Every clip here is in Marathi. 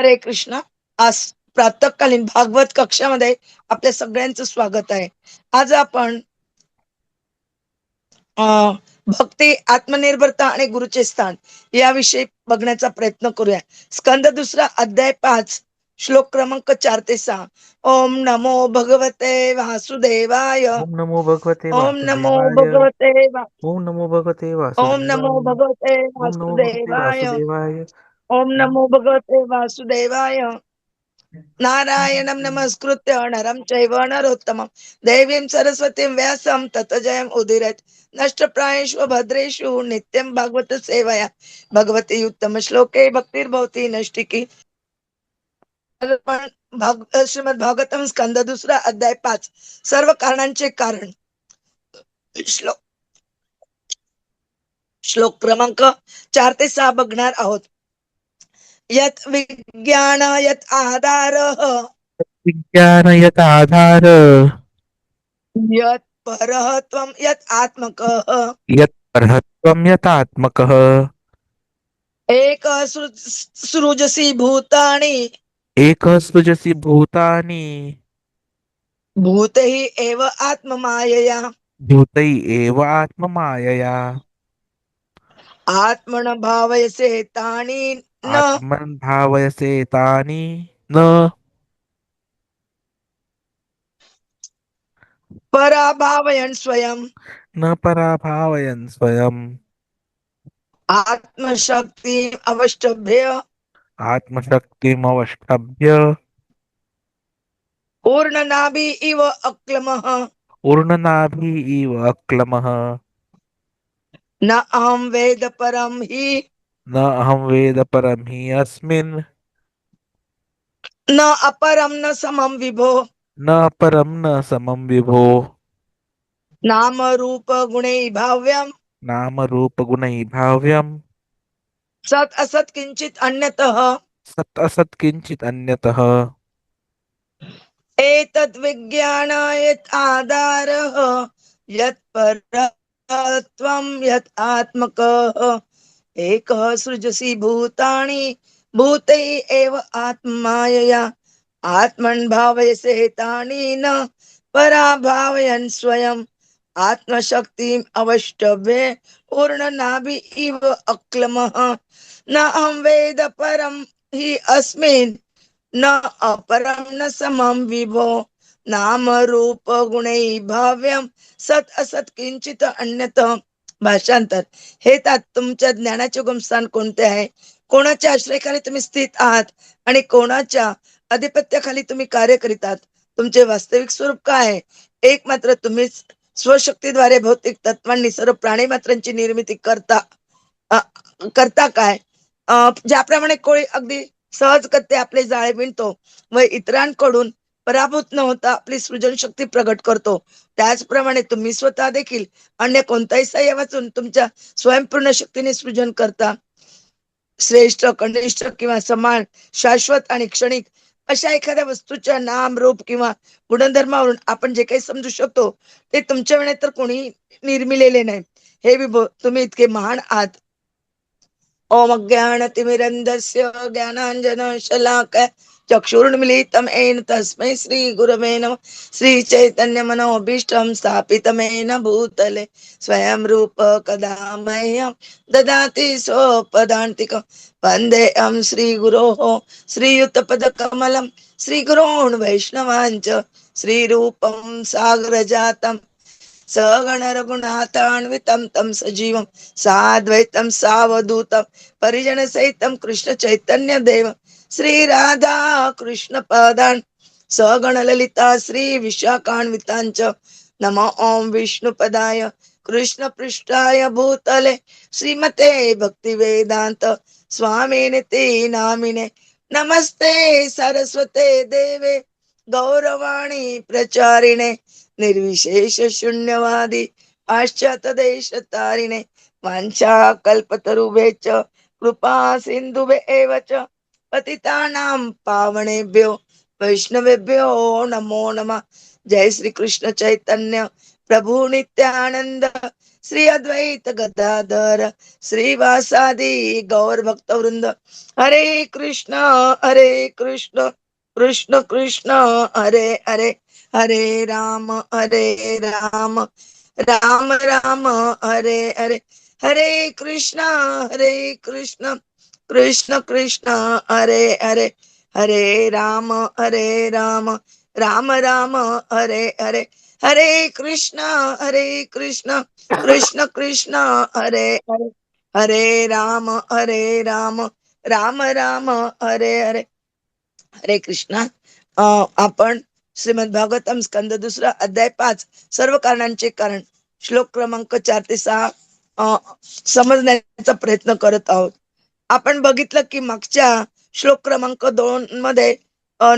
हरे कृष्ण. आज प्रातकालीन भागवत कक्षामध्ये आपल्या सगळ्यांचं स्वागत आहे. आज आपण भक्ती आत्मनिर्भरता आणि गुरुचे स्थान याविषयी बघण्याचा प्रयत्न करूया. स्कंद दुसरा अध्याय पाच श्लोक क्रमांक चार ते सहा. ओम नमो भगवते वासुदेवाय. ओम नमो भगवते ओम नमो भगवते ओम नमो भगवते ओम नमो भगवते वासुदेवाय. ओम नमो भगवते वासुदेवाय. नारायणं नमस्कृत्य नरं चैव नरोत्तमं देवीं सरस्वतीं व्यासं तत जयम् उदीरत् नष्टप्रायेषु भद्रेषु नित्यं भागवत सेवया. भगवती उत्तम श्लोके भक्तिर्भवती नष्टिकी. भाग श्रीमद भागवतम स्कंद दुसरा अध्याय पाच. सर्व कारणांचे कारण. श्लोक श्लोक क्रमांक चार ते सहा बघणार आहोत. यत विज्ञान यत आधार। विज्ञान यत आधार। यत परः त्वं यत आत्मक। यत परहत्वं यत आत्मकः। एक सृजसी भूतानि। एकः सृजसि भूतानि। भूतहि एव आत्ममायया। भूतै एव आत्ममायया। आत्मन भावयसे तानि न. आत्मन् भावयसे तानि न. पराभावयन् स्वयं न पराभावयन् स्वयम्। आत्मशक्ति अवष्टभ्य। आत्मशक्तिमवष्टभ्य पूर्णनाभि इव अक्लमः। ऊर्णनाभि इव अक्लमः। न अहं वेद परं हि न अहं वेद परं हि अस्मिन्। न अपरं न समं विभो। न परं न समं विभो। नाम रूप गुणे भाव्यं नामरूपगुणैः भाव्यं सत् असत् किञ्चित् अन्यतः। सत् असत् किञ्चित् अन्यतः। एतद् विज्ञान यत् आधारः। यत् परत्वं यत् आत्मकः। एकः सृजसि भूतानि भूतै एव आत्मायया। आत्मन् भावयसे तानि न पराभावयन् स्वयम् आत्मशक्तिम् अवष्टभ्ये पूर्णनाभि इव अक्लमः। न अहं वेद परं हि अस्मिन् न अपरं न समं विभो। नाम रूप गुणैः भाव्यं सत् असत् किञ्चित् अन्यत् भाषांतर. हे तात तुमच्या ज्ञानाचे गुमस्थान कोणते आहे? कोणाच्या आश्रयाखाली तुम्ही स्थित आहात? आणि कोणाच्या अधिपत्याखाली तुम्ही कार्य करीत आहात? तुमचे वास्तविक स्वरूप काय आहे? एक मात्र तुम्हीच स्वशक्तीद्वारे भौतिक तत्वांनी सर्व प्राणी मात्रांची निर्मिती करता आ, करता काय? ज्याप्रमाणे कोळी अगदी सहज कत्ते आपले जाळे विणतो व इतरांकडून पराभूत न होता आपली सृजन शक्ती प्रगट करतो. त्याचप्रमाणे तुम्ही स्वतः देखील अन्य कोणताही सहाय्य वाचून तुमच्या स्वयंपूर्ण शक्तीने सृजन करता. श्रेष्ठ कनिष्ठ किंवा समान शाश्वत आणि क्षणिक अशा एखाद्या वस्तूच्या नाम रूप किंवा गुणधर्मावरून आपण जे काही समजू शकतो ते तुमच्या वेळेत तर कोणी निर्मिलेले नाही. हे विभो तुम्ही इतके महान आहात. ओम ज्ञानतिमिरन्धस्य ज्ञानांजन शलाक चक्षुर्मिलितं येन तस्मै श्री चैतन्य श्रीचैतन्यमनोभीष्टं स्थापितमेन भूतले। स्वयं रूप कदा मह्यं ददाति स्वपदान्तिकं वन्देऽहं श्रीगुरोः श्रीयुतपदकमलं। श्रीगुरोन् वैष्णवाञ्च श्रीरूपं सागरजातं। सगण रघुनाथान्वितं तं सजीवं। साद्वैतं सावधूतं। परिजन सहितं कृष्ण चैतन्य देव श्री राधा कृष्ण पदान्. सगण ललिता श्री विशाखान्वितांच. नम ओम विष्णुपदाय कृष्ण पृष्ठाय भूतले. श्रीमते भक्ति वेदांत. स्वामीने ते नामिने. नमस्ते सरस्वते देवे. गौरवाणी प्रचारिणे. निर्विशेष शून्यवादी. पाश्चात देश तारिणे. वाञ्छा कल्पतरुभे च. कृपा सिन्धुभे एव च. पतितानां पावणेभ्यो वैष्णवेभ्यो नमो नमः। जय श्री कृष्ण चैतन्य। प्रभु नित्यानंद श्री अद्वैत गदाधर। श्रीवासादि गौर भक्त वृंद हरे कृष्ण हरे कृष्ण। कृष्ण कृष्ण हरे हरे। हरे राम हरे राम। राम राम हरे हरे। हरे कृष्ण हरे कृष्ण। कृष्ण कृष्ण हरे हरे हरे राम हरे राम राम राम हरे हरे हरे कृष्ण हरे कृष्ण कृष्ण कृष्ण हरे हरे हरे राम हरे राम राम राम हरे हरे। हरे कृष्णा अं, आपण श्रीमद भागवतम स्कंद दुसरा अध्याय पाच सर्व कारणांचे कारण श्लोक क्रमांक चार ते सहा अं, समजण्याचा प्रयत्न करत आहोत. आपण बघितलं की मागच्या श्लोक क्रमांक दोन मध्ये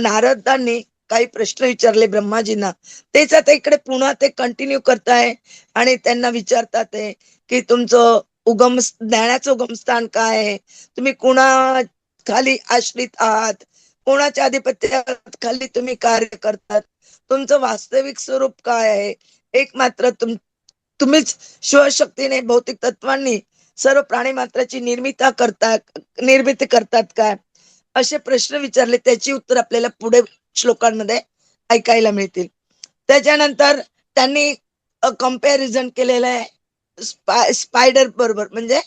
नारदांनी काही प्रश्न विचारले ब्रह्माजींना. तेच आता इकडे पुन्हा ते कंटिन्यू करताय आणि त्यांना विचारतात की तुमचं उगम ज्ञानाचं उगमस्थान काय आहे? तुम्ही कुणा खाली आश्रित आहात? कोणाच्या आधिपत्याखाली तुम्ही कार्य करतात? तुमचं वास्तविक स्वरूप काय आहे? एक मात्र तुम तुम्हीच शिवशक्तीने भौतिक तत्वांनी सर्व प्राणी मात्राची निर्मिती करतात निर्मिती करतात काय? असे प्रश्न विचारले त्याची उत्तर आपल्याला पुढे श्लोकांमध्ये ऐकायला मिळतील. त्याच्यानंतर त्यांनी कंपॅरिझन केलेलं आहे स्पाय स्पायडर बरोबर म्हणजे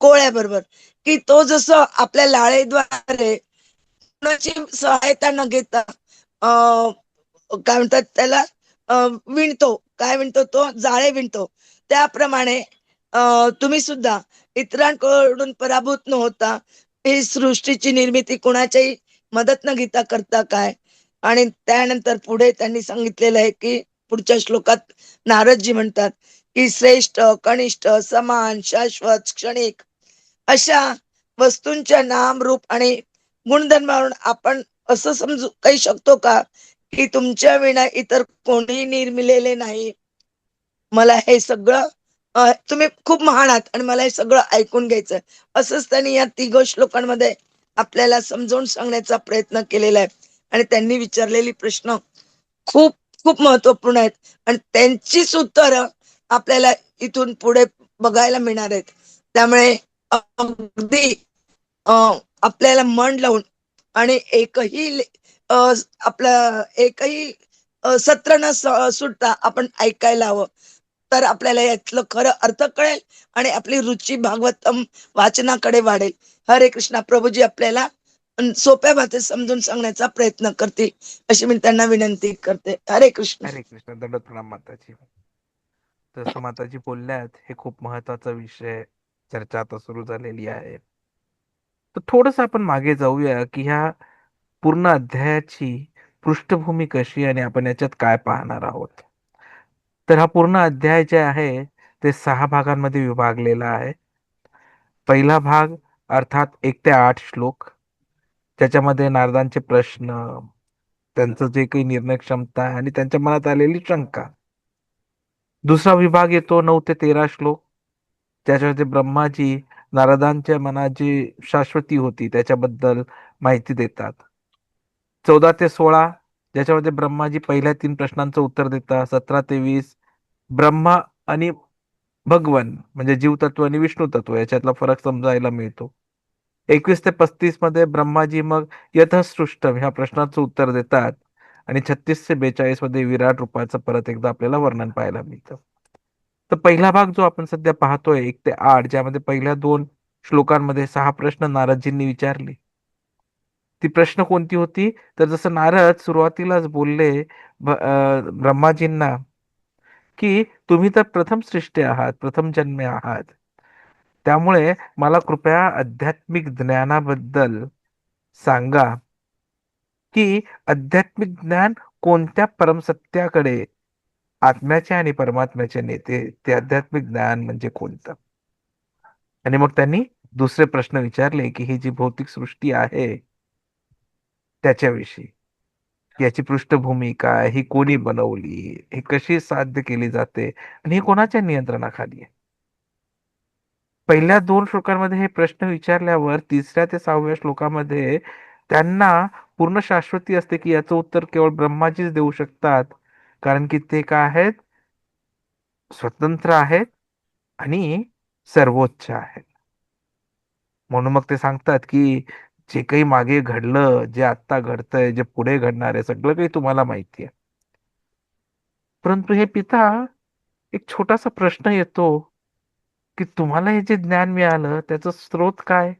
कोळ्या बरोबर. की तो जसं आपल्या लाळेद्वारे कोणाची सहायता न घेता काय म्हणतात त्याला विणतो. काय विणतो तो? जाळे विणतो. त्याप्रमाणे तुम्ही सुद्धा इतरांकडून पराभूत न होता ही सृष्टीची निर्मिती कोणाच्याही मदत न घेता करता काय? आणि त्यानंतर पुढे त्यांनी सांगितलेलं आहे की पुढच्या श्लोकात नारदजी म्हणतात की श्रेष्ठ कनिष्ठ समान शाश्वत क्षणिक अशा वस्तूंच्या नाम रूप आणि गुणधर्मावरून आपण असं समजू काही शकतो का की तुमच्या विना इतर कोणीही निर्मिलेले नाही? मला हे सगळं तुम्ही खूप महान आहात आणि मला हे सगळं ऐकून घ्यायचं असंच त्यांनी या तिघ श्लोकांमध्ये आपल्याला समजावून सांगण्याचा प्रयत्न केलेला आहे. आणि त्यांनी विचारलेली प्रश्न खूप खूप महत्त्वपूर्ण आहेत. आणि त्यांचीच उत्तरं आपल्याला इथून पुढे बघायला मिळणार आहेत. त्यामुळे अगदी आपल्याला मन लावून आणि एकही आपलं एकही सत्र न सुटता आपण ऐकायला हवं. तर आपल्याला यातलं खरं अर्थ कळेल आणि आपली रुची भागवतम वाचनाकडे वाढेल. हरे कृष्णा प्रभूजी आपल्याला सोप्या भाषेत समजून सांगण्याचा प्रयत्न करतील अशी मी त्यांना विनंती करते. हरे कृष्ण. हरे कृष्ण दंडोत प्रणाम माताजी. जसं माताजी बोलल्यात हे खूप महत्त्वाचा विषय चर्चा आता सुरू झालेली आहे. तर थोडस आपण मागे जाऊया की ह्या पूर्ण अध्यायाची पृष्ठभूमी कशी आणि आपण याच्यात काय पाहणार आहोत? तर हा पूर्ण अध्याय जे आहे ते सहा भागांमध्ये विभागलेला आहे. पहिला भाग अर्थात एक ते आठ श्लोक ज्याच्यामध्ये नारदांचे प्रश्न त्यांचं जे काही निर्णय क्षमता आहे आणि त्यांच्या मनात आलेली शंका. दुसरा विभाग येतो नऊ ते तेरा श्लोक ज्याच्यामध्ये ब्रह्माजी नारदांच्या मनात जी शाश्वती होती त्याच्याबद्दल माहिती देतात. चौदा ते सोळा ज्याच्यामध्ये ब्रह्माजी पहिल्या तीन प्रश्नांचं उत्तर देतात सतरा ते वीस ब्रह्मा आणि भगवन म्हणजे जीवतत्व आणि विष्णू तत्व याच्यातला फरक समजायला मिळतो. एकवीस ते पस्तीसमध्ये ब्रह्माजी मग यथसृष्टम ह्या प्रश्नाचं उत्तर देतात आणि छत्तीस ते बेचाळीसमध्ये विराट रूपाचं परत एकदा आपल्याला वर्णन पाहायला मिळतं. तर पहिला भाग जो आपण सध्या पाहतोय एक ते आठ ज्यामध्ये पहिल्या दोन श्लोकांमध्ये सहा प्रश्न नारदजींनी विचारले. ती प्रश्न कोणती होती? तर जसं नारद सुरुवातीलाच बोलले अं, ब्रह्माजींना की तुम्ही तर प्रथम सृष्टी आहात प्रथम जन्मे आहात. त्यामुळे मला कृपया आध्यात्मिक ज्ञानाबद्दल सांगा की आध्यात्मिक ज्ञान कोणत्या परमसत्याकडे आत्म्याचे आणि परमात्म्याचे नेते ते आध्यात्मिक ज्ञान म्हणजे कोणतं? आणि मग त्यांनी दुसरे प्रश्न विचारले की ही जी भौतिक सृष्टी आहे त्याच्याविषयी. याची पृष्ठभूमी काय? ही कोणी बनवली? हे कशी साध्य केली जाते? आणि हे कोणाच्या नियंत्रणाखाली आहे? पहिल्या दोन श्लोकांमध्ये हे प्रश्न विचारल्यावर तिसऱ्या ते सहाव्या श्लोकामध्ये त्यांना पूर्ण शाश्वती असते की याचं उत्तर केवळ ब्रह्माजीच देऊ शकतात. कारण की ते काय आहेत? स्वतंत्र आहेत आणि सर्वोच्च आहेत. म्हणून मग ते सांगतात की जे काही मागे घडलं जे आत्ता घडतंय जे पुढे घडणार आहे सगळं काही तुम्हाला माहिती आहे. परंतु हे पिता एक छोटासा प्रश्न येतो की तुम्हाला हे जे ज्ञान मिळालं त्याचं स्रोत काय?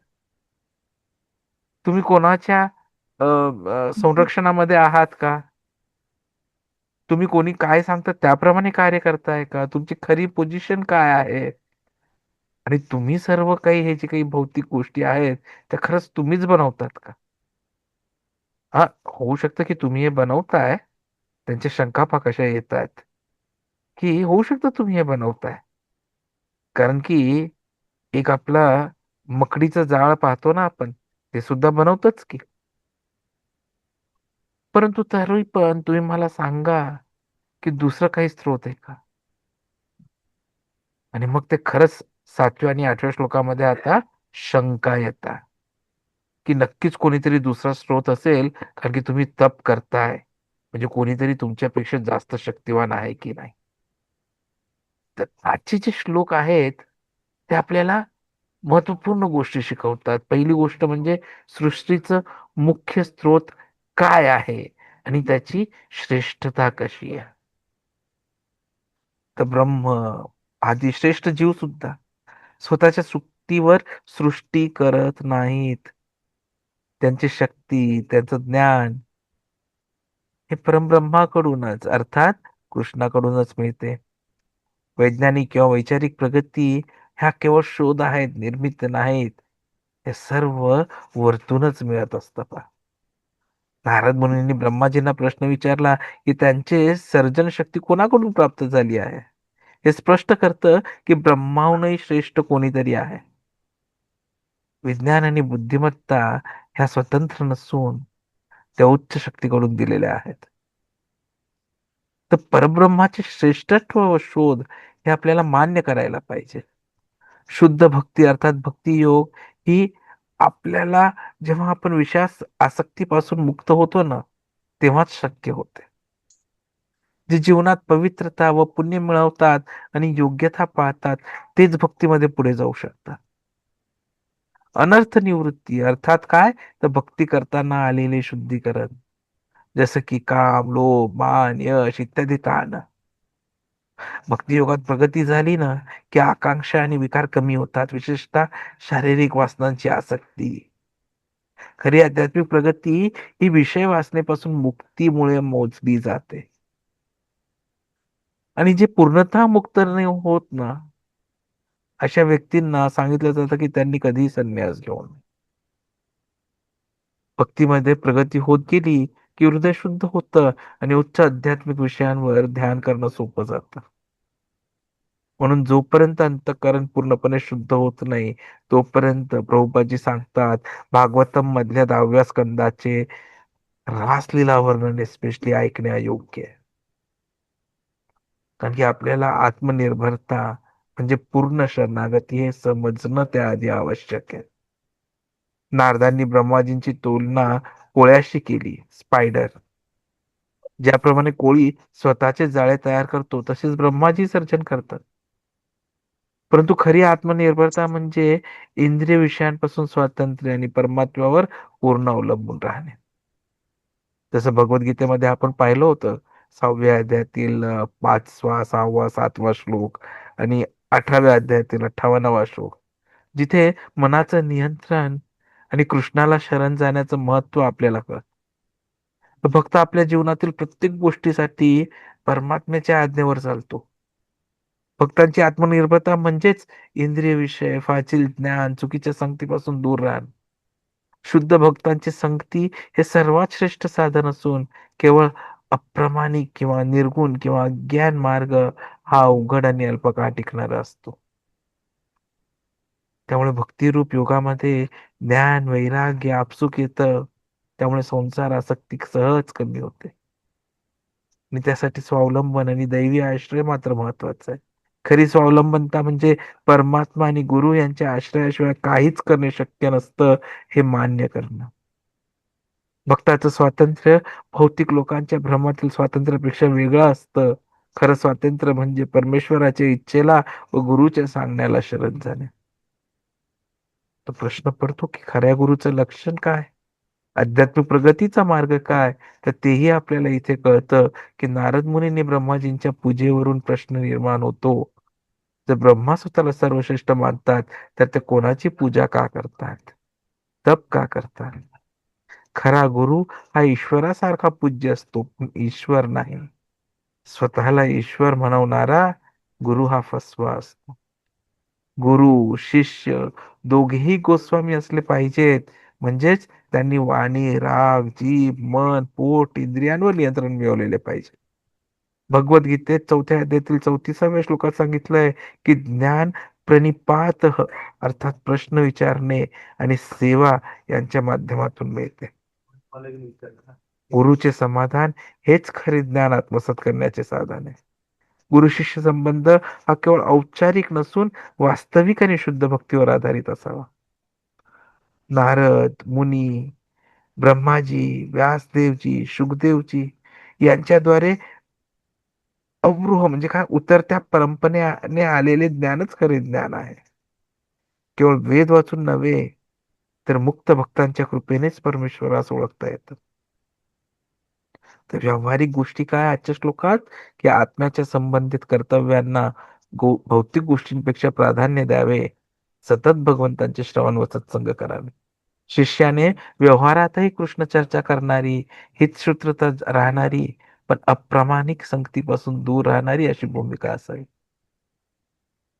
तुम्ही कोणाच्या संरक्षणामध्ये आहात का? तुम्ही कोणी काय सांगता त्याप्रमाणे कार्य करताय का? तुमची खरी पोझिशन काय आहे? आणि तुम्ही सर्व काही हे जे काही भौतिक गोष्टी आहेत त्या खरंच तुम्हीच बनवतात का? हा होऊ शकतं की तुम्ही हे बनवताय त्यांच्या शंका पहा कशा येत आहेत की होऊ शकतं तुम्ही हे बनवताय. कारण की एक आपला मकडीचं जाळ पाहतो ना आपण ते सुद्धा बनवतच की. परंतु तरी पण तुम्ही मला सांगा की दुसरं काही स्रोत आहे का? आणि मग ते खरंच सातव्या आणि आठव्या श्लोकामध्ये आता शंका येतात. की नक्कीच कोणीतरी दुसरा स्रोत असेल कारण की तुम्ही तप करताय. म्हणजे कोणीतरी तुमच्यापेक्षा जास्त शक्तिवान आहे की नाही? तर आजचे जे श्लोक आहेत ते आपल्याला महत्त्वपूर्ण गोष्टी शिकवतात. पहिली गोष्ट म्हणजे सृष्टीचं मुख्य स्रोत काय आहे? आणि त्याची श्रेष्ठता कशी आहे? तर ब्रह्म आदी श्रेष्ठ जीव सुद्धा स्वतःच्या सुक्तीवर सृष्टी करत नाहीत. त्यांची शक्ती त्यांचं ज्ञान हे परमब्रह्माकडूनच अर्थात कृष्णाकडूनच मिळते. वैज्ञानिक किंवा वैचारिक प्रगती ह्या केवळ शोध आहेत निर्मित नाहीत. हे सर्व वरतूनच मिळत असतं पहा नारद मुनींनी ब्रह्माजींना प्रश्न विचारला की त्यांचे सर्जन शक्ती कोणाकडून प्राप्त झाली आहे? हे स्पष्ट करतं की ब्रह्माहूनही श्रेष्ठ कोणीतरी आहे. विज्ञान आणि बुद्धिमत्ता ह्या स्वतंत्र नसून त्या उच्च शक्तीकडून दिलेल्या आहेत. तर परब्रह्माचे श्रेष्ठत्व व शोध हे आपल्याला मान्य करायला पाहिजे. शुद्ध भक्ती अर्थात भक्ती योग ही आपल्याला जेव्हा आपण विषयास आसक्तीपासून मुक्त होतो ना तेव्हाच शक्य होते. जे जीवनात पवित्रता व पुण्य मिळवतात आणि योग्यता पाहतात तेच भक्तीमध्ये पुढे जाऊ शकतात. अनर्थ निवृत्ती अर्थात काय? तर भक्ती करताना आलेले शुद्धीकरण. जसं की काम लोभ मान यश इत्यादी ताण. भक्तियोगात प्रगती झाली ना की आकांक्षा आणि विकार कमी होतात विशेषतः शारीरिक वासनांची आसक्ती. खरी आध्यात्मिक प्रगती ही विषय वासनेपासून मुक्तीमुळे मोजली जाते. आणि जे पूर्णतः मुक्त नाही होत ना अशा व्यक्तींना सांगितलं जातं की त्यांनी कधीही संन्यास घेऊ नये. भक्तीमध्ये प्रगती होत गेली की हृदय शुद्ध होतं आणि उच्च आध्यात्मिक विषयांवर ध्यान करणं सोपं जातं. म्हणून जोपर्यंत अंतकरण पूर्णपणे शुद्ध होत नाही तोपर्यंत प्रभुपाजी सांगतात भागवतम मधल्या दहाव्या स्कंदाचे रासलीला वर्णन एस्पेशली ऐकणे आहे. कारण की आपल्याला आत्मनिर्भरता म्हणजे पूर्ण शरणागती हे समजणं त्याआधी आवश्यक आहे. नारदांनी ब्रह्माजींची तुलना कोळ्याशी केली स्पायडर. ज्याप्रमाणे कोळी स्वतःचे जाळे तयार करतो तसेच ब्रह्माजी सर्जन करतात. परंतु खरी आत्मनिर्भरता म्हणजे इंद्रिय विषयांपासून स्वातंत्र्य आणि परमात्म्यावर पूर्ण अवलंबून राहणे. जसं भगवद्गीतेमध्ये आपण पाहिलं होतं सहाव्या अध्यायातील पाचवा सहावा सातवा श्लोक आणि अठराव्या अध्यायातील अठ्ठावन्नावा श्लोक. जिथे मनाचं नियंत्रण आणि कृष्णाला शरण जाण्याचं महत्त्व आपल्याला कळत. भक्त आपल्या जीवनातील प्रत्येक गोष्टीसाठी परमात्म्याच्या आज्ञेवर चालतो. भक्तांची आत्मनिर्भरता म्हणजेच इंद्रिय विषय फाजील ज्ञान चुकीच्या संगतीपासून दूर राहणं. शुद्ध भक्तांची संगती हे सर्वात श्रेष्ठ साधन असून केवळ अप्रमाणिक किंवा निर्गुण किंवा ज्ञान मार्ग हा अवघड आणि अल्पकाळ टिकणारा असतो. त्यामुळे भक्तिरूप योगामध्ये ज्ञान वैराग्य आपसुक येतं त्यामुळे संसार आसक्ती सहज कमी होते. आणि त्यासाठी स्वावलंबन आणि दैवी आश्रय मात्र महत्त्वाचा आहे. खरी स्वावलंबनता म्हणजे परमात्मा आणि गुरु यांच्या आश्रयाशिवाय काहीच करणे शक्य नसतं हे मान्य करणं. भक्ताचं स्वातंत्र्य भौतिक लोकांच्या भ्रमातील स्वातंत्र्यापेक्षा वेगळं असतं. खरं स्वातंत्र्य म्हणजे परमेश्वराच्या इच्छेला व गुरुच्या सांगण्याला शरण जाणे. तो प्रश्न पडतो की खऱ्या गुरुचं लक्षण काय? आध्यात्मिक प्रगतीचा मार्ग काय? तर तेही आपल्याला इथे कळतं की नारद मुनींनी ब्रह्माजींच्या पूजेवरून प्रश्न निर्माण होतो. जर ब्रह्मा स्वतःला सर्वश्रेष्ठ मानतात तर ते कोणाची पूजा का करतात? तप का करतात? खरा गुरु हा ईश्वरासारखा पूज्य असतो. पण ईश्वर नाही. स्वतःला ईश्वर म्हणवणारा गुरु हा फसवा असतो. गुरु शिष्य दोघेही गोस्वामी असले पाहिजेत. म्हणजेच त्यांनी वाणी राग जीभ मन पोट इंद्रियांवर नियंत्रण मिळवलेले पाहिजे. भगवद्गीतेत चौथ्या अध्यायातील चौतीसाव्या श्लोकात सांगितलंय की ज्ञान प्रणिपात अर्थात प्रश्न विचारणे आणि सेवा यांच्या माध्यमातून मिळते. गुरुचे समाधान हेच खरे ज्ञान आत्मसात करण्याचे साधन आहे. गुरु शिष्य संबंध हा केवळ औपचारिक नसून वास्तविक आणि शुद्ध भक्तीवर आधारित असावा. नारद मुनी ब्रह्माजी व्यासदेवजी शुकदेवजी यांच्याद्वारे अवृह म्हणजे काय? उतरत्या परंपरेने आलेले ज्ञानच खरे ज्ञान आहे. केवळ वेद वाचून नव्हे तर मुक्त भक्तांच्या कृपेनेच परमेश्वरास ओळखता येतं. तर व्यावहारिक गोष्टी काय आजच्या श्लोकात? की आत्म्याच्या संबंधित कर्तव्यांना गो भौतिक गोष्टींपेक्षा प्राधान्य द्यावे. सतत भगवंतांचे श्रवण व सत्संग करावे. शिष्याने व्यवहारातही कृष्ण चर्चा करणारी हितसूत्रता राहणारी पण अप्रामाणिक संगतीपासून दूर राहणारी अशी भूमिका असावी.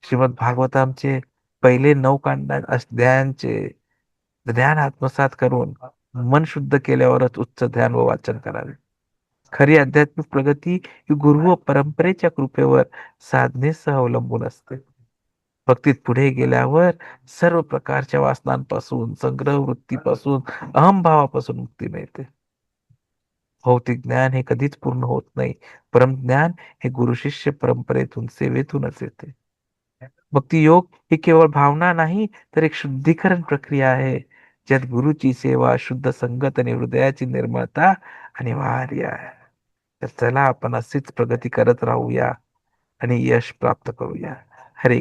श्रीमद भागवतांचे पहिले नऊ कांडा अध्यायांचे ज्ञान आत्मसात करून मन शुद्ध केल्यावरच उच्च ध्यान व वाचन करावे. खरी आध्यात्मिक प्रगती ही गुरु व परंपरेच्या कृपेवर साधनेसह अवलंबून असते. भक्तीत पुढे गेल्यावर सर्व प्रकारच्या वासनांपासून संग्रह वृत्तीपासून अहमभावापासून मुक्ती मिळते. भौतिक ज्ञान हे कधीच पूर्ण होत नाही परम ज्ञान हे गुरु शिष्य परंपरेतून सेवेतूनच येते. भक्ती योग ही केवळ भावना नाही तर एक शुद्धीकरण प्रक्रिया आहे. ज्यात गुरुची सेवा शुद्ध संगत आणि हृदयाची निर्मळता अनिवार्य आहे. तर चला आपण अशीच प्रगती करत राहूया आणि यश प्राप्त करूया. हरे